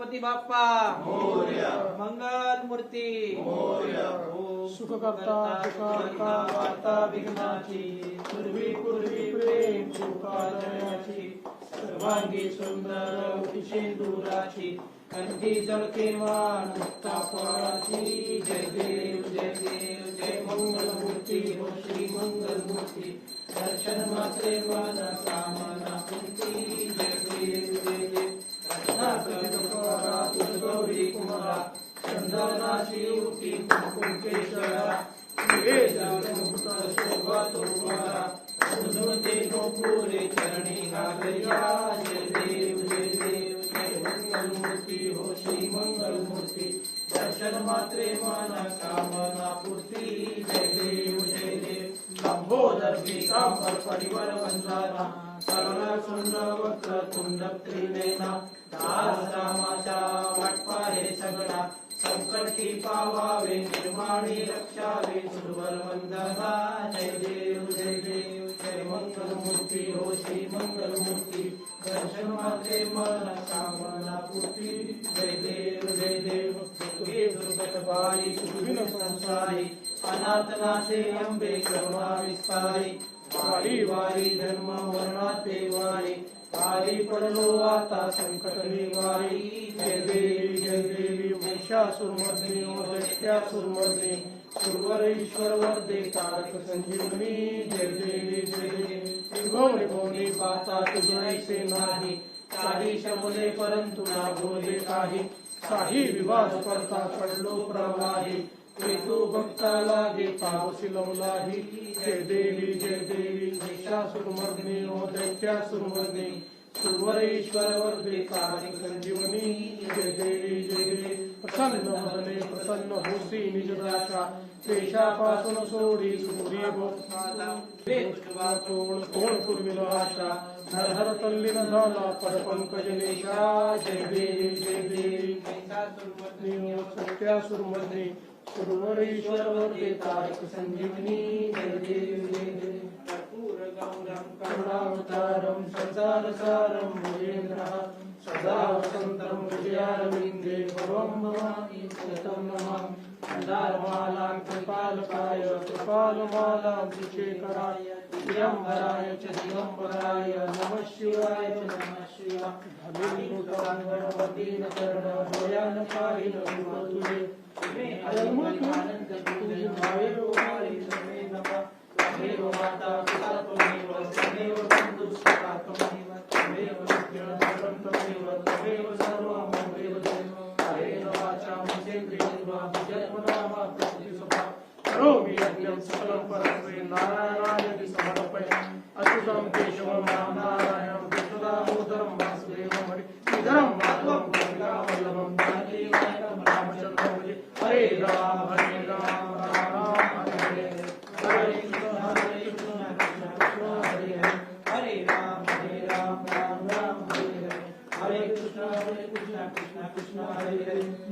गणपती बाप्पा। मंगल मूर्ती ओम सुखकर्ता सुखकर्ता वार्ता विघ्नाची। पूर्वी पूर्वी प्रेम सुखालयाची सर्वांगी सुंदर कंठी जळके फळाची जय देव जय देव जय मंगल मूर्ती हो श्री मंगल मूर्ती दर्शन मात्रे मन कामना पूर्ती। जय चंदनाची युती कुंकेश्वरा हे जागृत शोभा तुम्हारा उजवते गोपुरे चरणी घालया जय देव जय देव जय मंगल मूर्ती हो श्री मंगल मूर्ती दर्शन मात्रे मन कामना पूर्ती जय देव जय देव लंबोदर पीतांबर परिवर वंदना सरळ सुंदर वक्र तुंड त्रिनेना दास रामाच्या वाटपाहे सगळा संकटी पावावे निर्माणी वंदना जय देव जय देव जय मंगल मूर्ती हो श्री मंगल मूर्ती दर्शन मात्रे मन कामना पूर्ती जय देव जय देव दुर्गत सुविन संसारी अंबे करुणा विस्तारी वारी वारी धर्म वर्णाते वारी वारी पडलो आता संकट निवारी जय देवी महिषासुरमर्दिनी दैत्यासुरमर्दिनी सुरवर तारक संजीवनी, जय देवी जय गौरी भोगी पाता तुझे से नाही काही शबले परंतु ना बोले काही। काही विवाद करता पडलो प्रवाही ते भक्ता लागे पावसी लवलाही जय देवी जय देवी महिषासुरमर्दिनी दैत्यासुरमर्दिनी सुरवर ईश्वर वर्दे, तारक संजीवनी, जय देवी, जय प्रसन्न वदने प्रसन्न होसी निज दाशा देशापासून सोडी सूर्य कोण कोण पूर्वी आशा नरहर तल्लीन झाला परपंकज नेशा जय देवी जय देवी सत्यासुरमर्दिनी सुरवर ईश्वर वर्दे तारक संजीवनी जय देवी जय देवी करुणावतारं संसारसारं भुजेन्द्रः सदा वसन्तं विजयारविन्दे भवं भवामि सतं नमामि मन्दारमालां कृपालकाय कृपालमालां विशेखराय दिगम्बराय च दिगम्बराय नमः शिवाय च नमः शिवाय गणपतीन कर्ण भयान पाहिन तुझे करोमि यज्ञं सकलं परस्मै नारायणाय समर्पयामि अच्युतं केशवं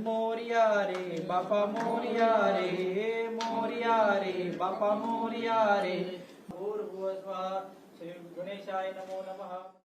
मोर्या रे बापा मोरिया रे मोरिया रे बापा मोरिया रे। गणेशाय नमो नमः।